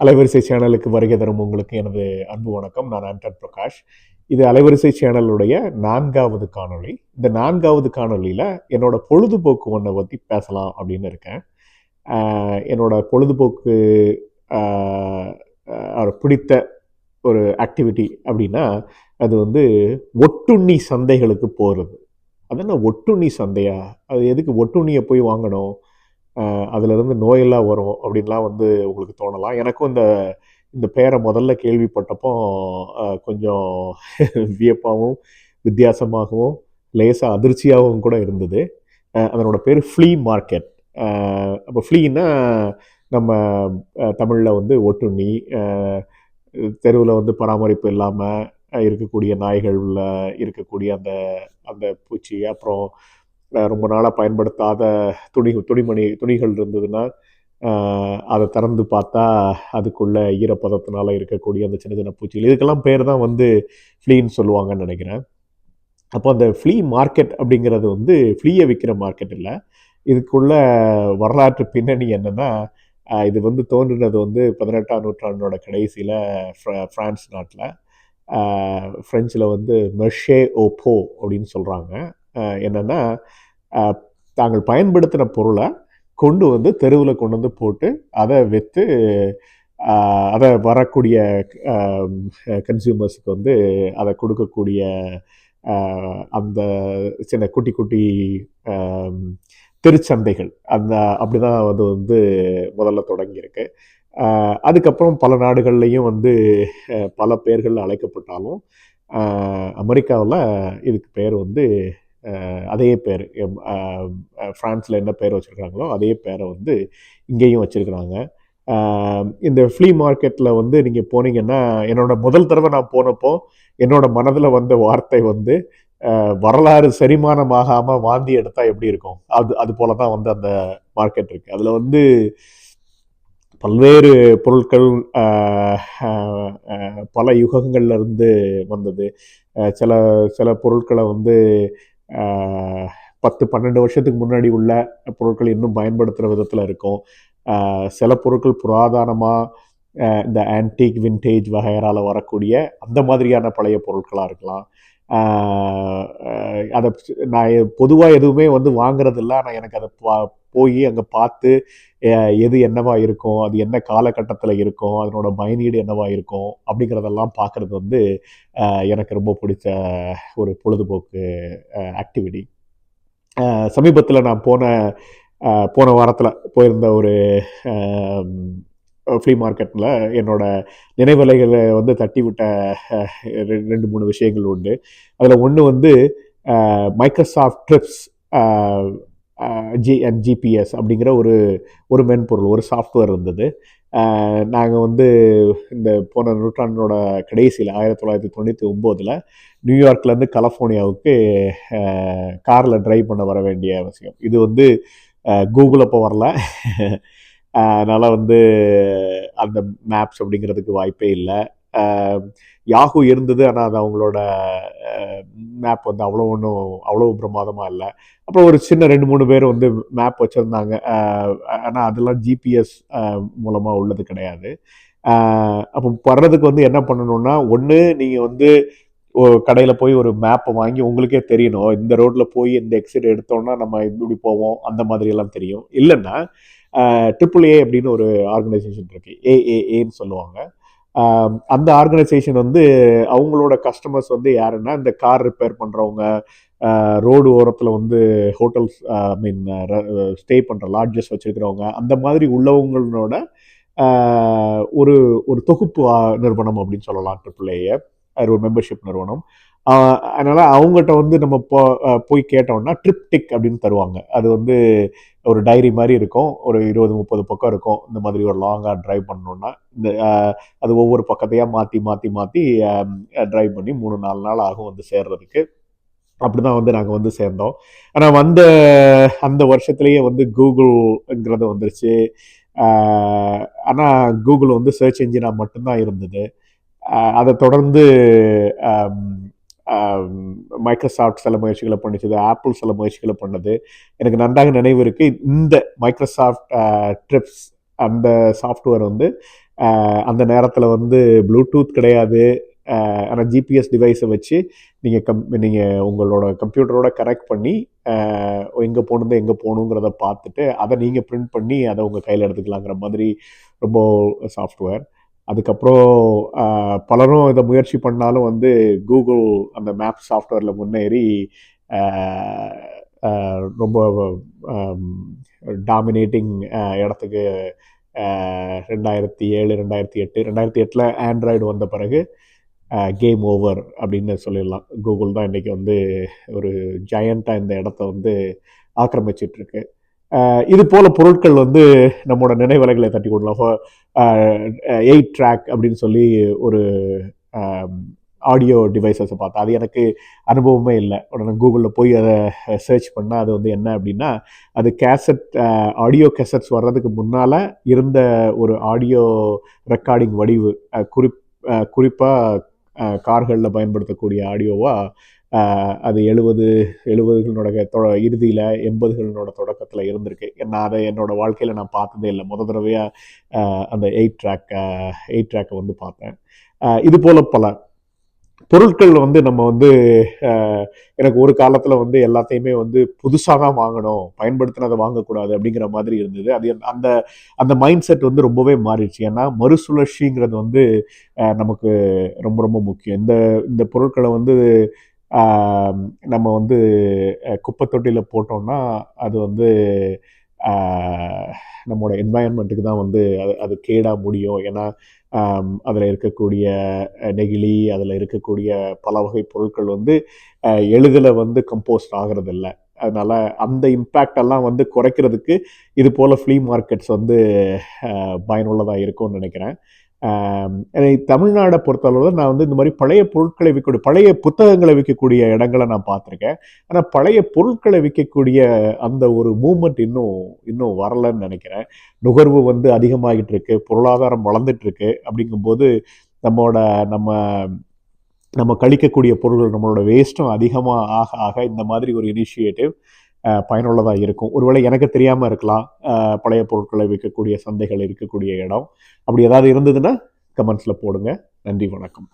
அலைவரிசை சேனலுக்கு வருகை தரும் உங்களுக்கு எனது அன்பு வணக்கம். நான் ஆண்டன் பிரகாஷ். இது அலைவரிசை சேனலுடைய நான்காவது காணொளி. இந்த நான்காவது காணொளியில் என்னோட பொழுதுபோக்கு ஒன்றை பற்றி பேசலாம் அப்படின்னு இருக்கேன். என்னோட பொழுதுபோக்கு பிடித்த ஒரு ஆக்டிவிட்டி அப்படின்னா அது வந்து ஒட்டுண்ணி சந்தைகளுக்கு போகிறது அது என்ன ஒட்டுண்ணி சந்தையா? அது எதுக்கு ஒட்டுண்ணியை போய் வாங்கணும்? அதிலிருந்து நோயெல்லாம் வரும் அப்படின்லாம் வந்து உங்களுக்கு தோணலாம். எனக்கும் இந்த இந்த பேரை முதல்ல கேள்விப்பட்டப்போ கொஞ்சம் வியப்பாகவும் வித்தியாசமாகவும் லேசாக அதிர்ச்சியாகவும் கூட இருந்தது. அதனோட பேர் ஃப்ளீ மார்க்கெட். அப்போ ஃப்ளீன்னா நம்ம தமிழில் வந்து ஒட்டுண்ணி தெருவில் வந்து பராமரிப்பு இல்லாமல் இருக்கக்கூடிய நாய்களில் இருக்கக்கூடிய அந்த அந்த பூச்சி அப்புறம் ரொம்ப நாளாக பயன்படுத்தாத துணி துணிமணி துணிகள் இருந்ததுன்னா அதை திறந்து பார்த்தா அதுக்குள்ளே ஈரப்பதத்தினால இருக்கக்கூடிய அந்த சின்ன சின்ன பூச்சிகள். இதுக்கெல்லாம் பேர் தான் வந்து ஃப்ளீன்னு சொல்லுவாங்கன்னு நினைக்கிறேன். அப்போ அந்த ஃப்ளீ மார்க்கெட் அப்படிங்கிறது வந்து ஃப்ளீயை விற்கிற மார்க்கெட் இல்லை. இதுக்குள்ள வரலாற்று பின்னணி என்னென்னா இது வந்து தோன்றினது வந்து பதினெட்டாம் நூற்றாண்டோட கடைசியில் ஃப்ரான்ஸ் நாட்டில். ஃப்ரெஞ்சில் வந்து மெர்ஷே ஓப்போ அப்படின்னு சொல்கிறாங்க என்னென்னா தாங்கள் பயன்படுத்தின பொருளை கொண்டு வந்து தெருவில் கொண்டு வந்து போட்டு அதை விற்று அதை வரக்கூடிய கன்சியூமர்ஸுக்கு வந்து அதை கொடுக்கக்கூடிய அந்த சின்ன குட்டி குட்டி திருச்சந்தைகள். அந்த அப்படிதான் அது வந்து முதல்ல தொடங்கியிருக்கு. அதுக்கப்புறம் பல நாடுகள்லையும் வந்து பல பேர்கள் அழைக்கப்பட்டாலும் அமெரிக்காவில் இதுக்கு பேர் வந்து அதே பேர். ஃப்ரான்ஸில் என்ன பேர் வச்சுருக்காங்களோ அதே பேரை வந்து இங்கேயும் வச்சுருக்குறாங்க. இந்த ஃப்ளீ மார்க்கெட்டில் வந்து நீங்கள் போனீங்கன்னா என்னோடய முதல் தடவை நான் போனப்போ என்னோடய மனதில் வந்த வார்த்தை வந்து வரலாறு செரிமானமாகாமல் வாந்தி எடுத்தால் எப்படி இருக்கும்? அது அது போல தான் வந்து அந்த மார்க்கெட் இருக்குது அதில் வந்து பல்வேறு பொருட்கள் பல யுகங்கள்லேருந்து வந்தது. சில சில பொருட்களை வந்து பத்து பன்னெண்டு வருஷத்துக்கு முன்னாடி உள்ள பொருட்கள் இன்னும் பயன்படுத்துகிற விதத்தில் இருக்கும். சில பொருட்கள் புராதனமாக இந்த ஆன்டிக் விண்டேஜ் வகையரால் வரக்கூடிய அந்த மாதிரியான பழைய பொருட்களாக இருக்கலாம். அதை நான் பொதுவாக எதுவுமே வந்து வாங்குறது இல்லை ஆனால் எனக்கு அதை பா- போய் அங்கே பார்த்து எது என்னவா இருக்கும் அது என்ன காலகட்டத்தில் இருக்கும் அதனோட பயனீடு என்னவா இருக்கும் அப்படிங்கிறதெல்லாம் பார்க்குறது வந்து எனக்கு ரொம்ப பிடிச்ச ஒரு பொழுதுபோக்கு ஆக்டிவிட்டி சமீபத்தில் நான் போன போன வாரத்தில் போயிருந்த ஒரு ஃப்ளீ மார்க்கெட்டில் என்னோடய நினைவலைகளை வந்து தட்டி விட்ட ரெ- ரெண்டு மூணு விஷயங்கள் உண்டு. அதில் ஒன்று வந்து Microsoft trips G and GPS அப்படிங்கிற ஒரு ஒரு மென்பொருள் ஒரு சாஃப்ட்வேர் இருந்தது. நாங்கள் வந்து இந்த போன நூற்றாண்டோட கடைசியில் ஆயிரத்தி தொள்ளாயிரத்தி தொண்ணூற்றி ஒம்போதில் நியூயார்க்லேருந்து கலிஃபோர்னியாவுக்கு காரில் ட்ரைவ் பண்ண வர வேண்டிய அவசியம். இது வந்து கூகுள் அப்போ வரல. அதனால் வந்து அந்த மேப்ஸ் அப்படிங்கிறதுக்கு வாய்ப்பே இல்லை. யாகு இருந்தது. ஆனால் அது அவங்களோட மேப் வந்து அவ்வளோ ஒன்றும் அவ்வளோ பிரமாதமாக இல்லை. அப்புறம் ஒரு சின்ன ரெண்டு மூணு பேர் வந்து மேப் வச்சுருந்தாங்க. ஆனால் அதெல்லாம் ஜிபிஎஸ் மூலமாக உள்ளது கிடையாது. அப்போ வர்றதுக்கு வந்து என்ன பண்ணணும்னா ஒன்று நீங்கள் வந்து கடையில் போய் ஒரு மேப்பை வாங்கி உங்களுக்கே தெரியணும். இந்த ரோட்டில் போய் இந்த எக்ஸிட் எடுத்தோம்னா நம்ம இப்படி போவோம்? அந்த மாதிரி எல்லாம் தெரியும். இல்லைன்னா ட்ரிபிள் ஏ அப்படின்னு ஒரு ஆர்கனைசேஷன் இருக்குது ஏஏஏன்னு சொல்லுவாங்க. அந்த ஆர்கனைசேஷன் வந்து அவங்களோட கஸ்டமர்ஸ் வந்து யாருன்னா இந்த கார் ரிப்பேர் பண்ணுறவங்க ரோடு ஓரத்தில் வந்து ஹோட்டல்ஸ் ஐ மீன் ஸ்டே பண்ணுற லாட்ஜஸ் வச்சுருக்கிறவங்க அந்த மாதிரி உள்ளவங்களோட ஒரு ஒரு தொகுப்பு நிறுவனம் அப்படின்னு சொல்லலாம் ட்ரிபிள் ஏ அது ஒரு மெம்பர்ஷிப் நிறுவனம். அதனால் அவங்ககிட்ட வந்து நம்ம போ போய் கேட்டோம்னா ட்ரிப்டிக் அப்படின்னு தருவாங்க. அது வந்து ஒரு டைரி மாதிரி இருக்கும். ஒரு இருபது முப்பது பக்கம் இருக்கும். இந்த மாதிரி ஒரு லாங்காக ட்ரைவ் பண்ணணும்னா இந்த அது ஒவ்வொரு பக்கத்தையாக மாற்றி மாற்றி மாற்றி ட்ரைவ் பண்ணி மூணு நாலு நாள் ஆகும் வந்து சேர்றதுக்கு. அப்படி தான் வந்து நாங்கள் வந்து சேர்ந்தோம். ஆனால் வந்த அந்த வருஷத்துலேயே வந்து கூகுள்ங்கிறது வந்துருச்சு. ஆனால் கூகுள் வந்து சர்ச் இன்ஜினாக மட்டும்தான் இருந்தது. அதை தொடர்ந்து மைக்ரோசாஃப்ட் சில முயற்சிகளை பண்ணிச்சது ஆப்பிள் சில முயற்சிகளை பண்ணது. எனக்கு நன்றாக நினைவு இருக்குது இந்த மைக்ரோசாஃப்ட் ட்ரிப்ஸ் அந்த சாஃப்ட்வேர் வந்து அந்த நேரத்தில் வந்து ப்ளூடூத் கிடையாது. ஆனால் ஜிபிஎஸ் டிவைஸை வச்சு நீங்கள் கம் நீங்கள் உங்களோட கம்ப்யூட்டரோட கனெக்ட் பண்ணி எங்கே போகணுந்து எங்கே போகணுங்கிறத பார்த்துட்டு அதை நீங்கள் பிரிண்ட் பண்ணி அதை உங்கள் கையில் எடுத்துக்கலாங்கிற மாதிரி ரொம்ப சாஃப்ட்வேர் அதுக்கப்புறம் பலரும் இதை முயற்சி பண்ணாலும் வந்து கூகுள் அந்த மேப் சாஃப்ட்வேரில் முன்னேறி ரொம்ப டாமினேட்டிங் இடத்துக்கு ரெண்டாயிரத்தி ஏழு ரெண்டாயிரத்தி எட்டு ரெண்டாயிரத்தி எட்டில் ஆண்ட்ராய்டு வந்த பிறகு கேம் ஓவர் அப்படின்னு சொல்லிடலாம். கூகுள் தான் இன்றைக்கி வந்து ஒரு ஜயண்ட்டாக இந்த இடத்த வந்து ஆக்கிரமிச்சிட்ருக்கு இது போல பொருட்கள் வந்து நம்மளோட நினைவலைகளை தட்டி கொடுக்கலாம். எயிட் ட்ராக் அப்படின்னு சொல்லி ஒரு ஆடியோ டிவைசஸை பார்த்தேன். அது எனக்கு அனுபவமே இல்லை. உடனே கூகுளில் போய் அதை சர்ச் பண்ணால் அது வந்து என்ன அப்படின்னா அது கேசட் ஆடியோ கேசட்ஸ் வர்றதுக்கு முன்னால் இருந்த ஒரு ஆடியோ ரெக்கார்டிங் வடிவு குறிப் குறிப்பாக கார்களில் பயன்படுத்தக்கூடிய ஆடியோவாக அது எழுபது எழுபதுகளோட தொ இறுதியில் எண்பதுகளோட தொடக்கத்தில் இருந்திருக்கு. நான் அதை என்னோடய வாழ்க்கையில் நான் பார்த்ததே இல்லை. முத தடவையாக அந்த எயிட் ட்ராக்கை எயிட் ட்ராக்கை வந்து பார்த்தேன். இது போல் பல பொருட்கள் வந்து நம்ம வந்து எனக்கு ஒரு காலத்தில் வந்து எல்லாத்தையுமே வந்து புதுசாக தான் வாங்கணும் பயன்படுத்தினதை வாங்கக்கூடாது அப்படிங்கிற மாதிரி இருந்தது. அது அந்த அந்த மைண்ட் செட் வந்து ரொம்பவே மாறிடுச்சு. ஏன்னா மறுசுழற்சிங்கிறது வந்து நமக்கு ரொம்ப ரொம்ப முக்கியம். இந்த இந்த பொருட்களை வந்து நம்ம வந்து குப்பை தொட்டியில் போட்டோம்னா அது வந்து நம்மளோட என்வாயன்மெண்ட்டுக்கு தான் வந்து அது அது கேடாக முடியும். ஏன்னா அதில் இருக்கக்கூடிய நெகிழி அதில் இருக்கக்கூடிய பல வகை பொருட்கள் வந்து எளிதில் வந்து கம்போஸ்ட் ஆகிறதில்ல. அதனால் அந்த இம்பேக்ட் எல்லாம் வந்து குறைக்கிறதுக்கு இது போல் ஃப்ளீ மார்க்கெட்ஸ் வந்து பயனுள்ளதாக இருக்கும்னு நினைக்கிறேன். தமிழ்நாடை பொறுத்தளவில் நான் வந்து இந்த மாதிரி பழைய பொருட்களை விற்கக்கூடிய பழைய புத்தகங்களை விற்கக்கூடிய இடங்களை நான் பார்த்துருக்கேன். ஆனால் பழைய பொருட்களை விற்கக்கூடிய அந்த ஒரு மூமெண்ட் இன்னும் இன்னும் வரலன்னு நினைக்கிறேன். நுகர்வு வந்து அதிகமாகிட்டு இருக்கு பொருளாதாரம் வளர்ந்துட்டு இருக்கு அப்படிங்கும்போது நம்மளோட நம்ம நம்ம கழிக்கக்கூடிய பொருள்கள் நம்மளோட வேஸ்ட்டும் அதிகமாக ஆக ஆக இந்த மாதிரி ஒரு இனிஷியேட்டிவ் பயனுள்ளதாக இருக்கும். ஒருவேளை எனக்கு தெரியாமல் இருக்கலாம். பழைய பொருட்களை விற்கக்கூடிய சந்தைகள் இருக்கக்கூடிய இடம். அப்படி ஏதாவது இருந்ததுன்னா கமெண்ட்ஸில் போடுங்க. நன்றி வணக்கம்.